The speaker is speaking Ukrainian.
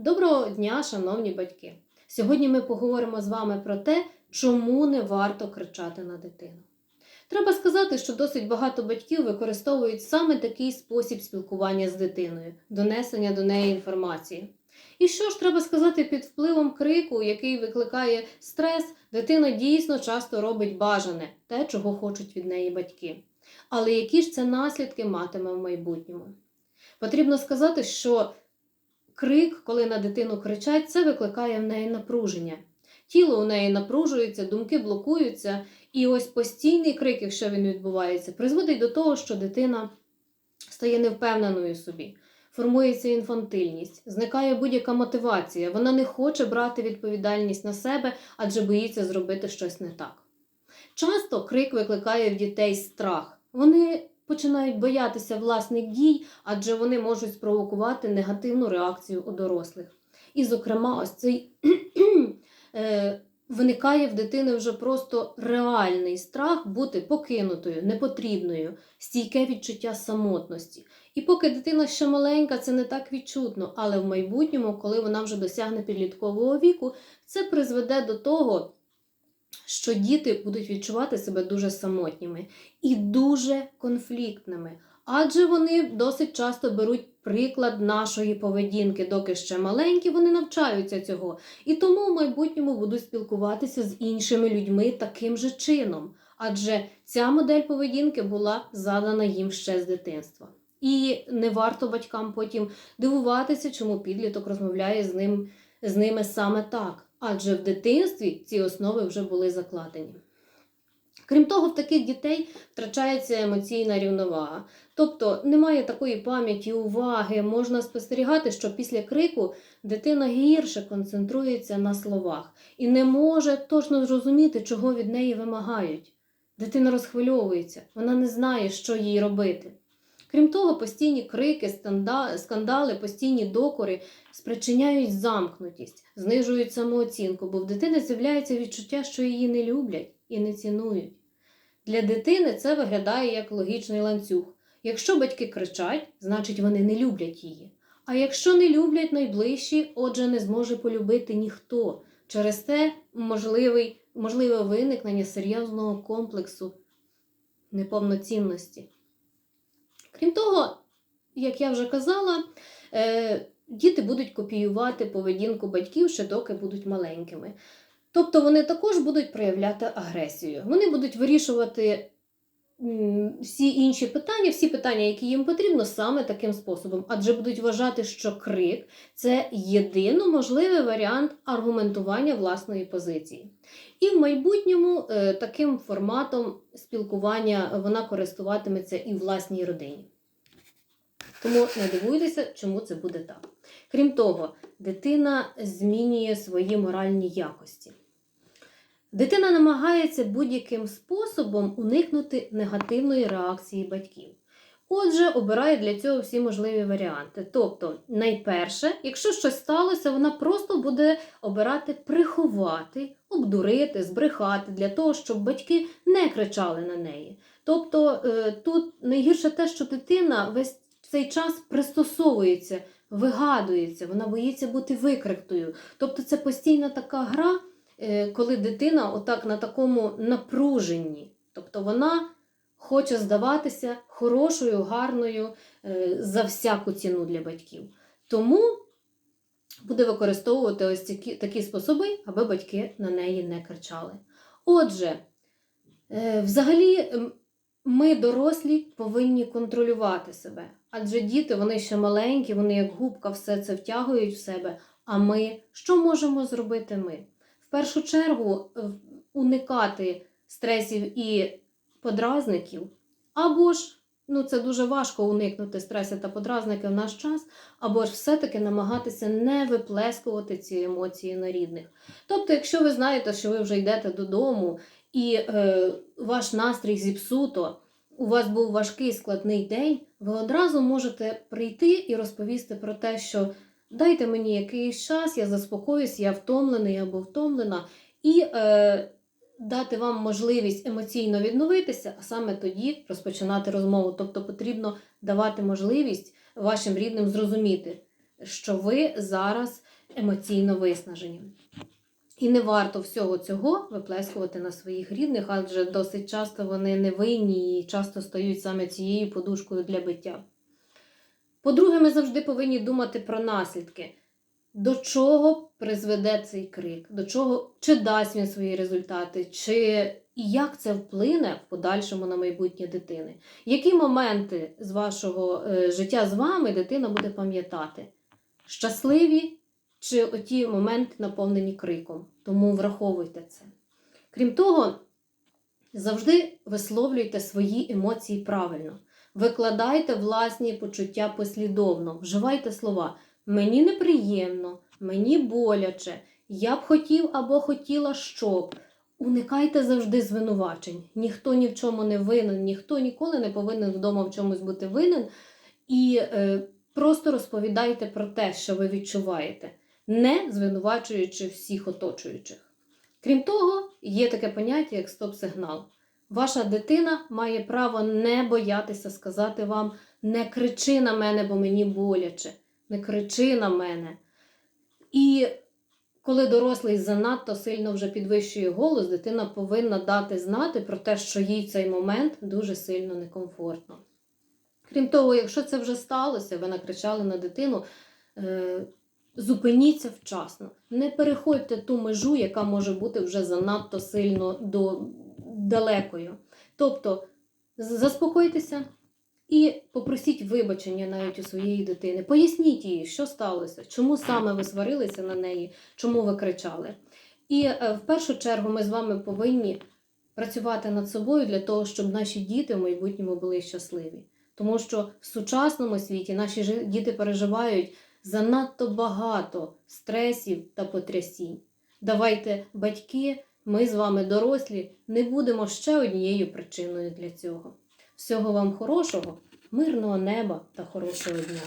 Доброго дня, шановні батьки! Сьогодні ми поговоримо з вами про те, чому не варто кричати на дитину. Треба сказати, що досить багато батьків використовують саме такий спосіб спілкування з дитиною, донесення до неї інформації. І що ж треба сказати під впливом крику, який викликає стрес, дитина дійсно часто робить бажане, те, чого хочуть від неї батьки. Але які ж це наслідки матиме в майбутньому? Потрібно сказати, що крик, коли на дитину кричать, це викликає в неї напруження. Тіло у неї напружується, думки блокуються, і ось постійний крик, якщо він відбувається, призводить до того, що дитина стає невпевненою собі. Формується інфантильність, зникає будь-яка мотивація. Вона не хоче брати відповідальність на себе, адже боїться зробити щось не так. Часто крик викликає в дітей страх. Вони починають боятися власних дій, адже вони можуть спровокувати негативну реакцію у дорослих. І, зокрема, ось цей е, виникає в дитини вже просто реальний страх бути покинутою, непотрібною, стійке відчуття самотності. І поки дитина ще маленька, це не так відчутно, але в майбутньому, коли вона вже досягне підліткового віку, це призведе до того, що діти будуть відчувати себе дуже самотніми і дуже конфліктними. Адже вони досить часто беруть приклад нашої поведінки, доки ще маленькі, вони навчаються цього. І тому в майбутньому будуть спілкуватися з іншими людьми таким же чином. Адже ця модель поведінки була задана їм ще з дитинства. І не варто батькам потім дивуватися, чому підліток розмовляє з ним з ними саме так, адже в дитинстві ці основи вже були закладені. Крім того, в таких дітей втрачається емоційна рівновага. Тобто немає такої пам'яті, уваги, можна спостерігати, що після крику дитина гірше концентрується на словах і не може точно зрозуміти, чого від неї вимагають. Дитина розхвильовується, вона не знає, що їй робити. Крім того, постійні крики, скандали, постійні докори спричиняють замкнутість, знижують самооцінку, бо в дитини з'являється відчуття, що її не люблять і не цінують. Для дитини це виглядає як логічний ланцюг. Якщо батьки кричать, значить вони не люблять її. А якщо не люблять найближчі, отже, не зможе полюбити ніхто. Через те можливий, можливе виникнення серйозного комплексу неповноцінності. Крім того, як я вже казала, е, діти будуть копіювати поведінку батьків ще доки будуть маленькими. Тобто вони також будуть проявляти агресію. Вони будуть вирішувати всі інші питання, всі питання, які їм потрібно, саме таким способом, адже будуть вважати, що крик це єдино можливий варіант аргументування власної позиції. І в майбутньому е, таким форматом спілкування вона користуватиметься і власній родині. Тому не дивуйтеся, чому це буде так. Крім того, дитина змінює свої моральні якості. Дитина намагається будь-яким способом уникнути негативної реакції батьків. Отже, обирає для цього всі можливі варіанти. Тобто, найперше, якщо щось сталося, вона просто буде обирати приховати, обдурити, збрехати для того, щоб батьки не кричали на неї. Тобто е, тут найгірше те, що дитина весь цей час пристосовується, вигадується, вона боїться бути викриктою. Тобто, це постійна така гра. Е, коли дитина отак на такому напруженні, тобто вона хоче здаватися хорошою, гарною е, за всяку ціну для батьків. Тому буде використовувати ось такі, такі способи, аби батьки на неї не кричали. Отже, е, взагалі, ми, дорослі, повинні контролювати себе. Адже діти, вони ще маленькі, вони як губка все це втягують в себе. А ми що можемо зробити ми? В першу чергу уникати стресів і подразників, або ж, ну це дуже важко уникнути стреси та подразники в наш час, або ж все-таки намагатися не виплескувати ці емоції на рідних. Тобто, якщо ви знаєте, що ви вже йдете додому і е, ваш настрій зіпсуто, у вас був важкий складний день, ви одразу можете прийти і розповісти про те, що. Дайте мені якийсь час, я заспокоюсь, я втомлений або втомлена, і е, дати вам можливість емоційно відновитися, а саме тоді розпочинати розмову. Тобто потрібно давати можливість вашим рідним зрозуміти, що ви зараз емоційно виснажені. І не варто всього цього виплескувати на своїх рідних, адже досить часто вони не винні і часто стають саме цією подушкою для биття. По-друге, ми завжди повинні думати про наслідки. До чого призведе цей крик, до чого чи дасть він свої результати, чи і як це вплине в подальшому на майбутнє дитини. Які моменти з вашого е, життя з вами дитина буде пам'ятати? Щасливі чи оті моменти наповнені криком? Тому враховуйте це. Крім того, завжди висловлюйте свої емоції правильно. Викладайте власні почуття послідовно, вживайте слова мені неприємно, мені боляче, я б хотів або хотіла, щоб. Уникайте завжди звинувачень. Ніхто ні в чому не винен, ніхто ніколи не повинен вдома в чомусь бути винен. І е, просто розповідайте про те, що ви відчуваєте, не звинувачуючи всіх оточуючих. Крім того, є таке поняття, як стоп-сигнал. Ваша дитина має право не боятися сказати вам не кричи на мене, бо мені боляче, не кричи на мене. І коли дорослий занадто сильно вже підвищує голос, дитина повинна дати знати про те, що їй цей момент дуже сильно некомфортно. Крім того, якщо це вже сталося, ви накричали на дитину, е, зупиніться вчасно. Не переходьте ту межу, яка може бути вже занадто сильно до, далекою. Тобто заспокойтеся і попросіть вибачення навіть у своєї дитини. Поясніть їй, що сталося, чому саме ви сварилися на неї, чому ви кричали. І е, в першу чергу ми з вами повинні працювати над собою для того, щоб наші діти в майбутньому були щасливі. Тому що в сучасному світі наші діти переживають занадто багато стресів та потрясінь. Давайте, батьки, ми з вами дорослі, не будемо ще однією причиною для цього. Всього вам хорошого, мирного неба та хорошого дня!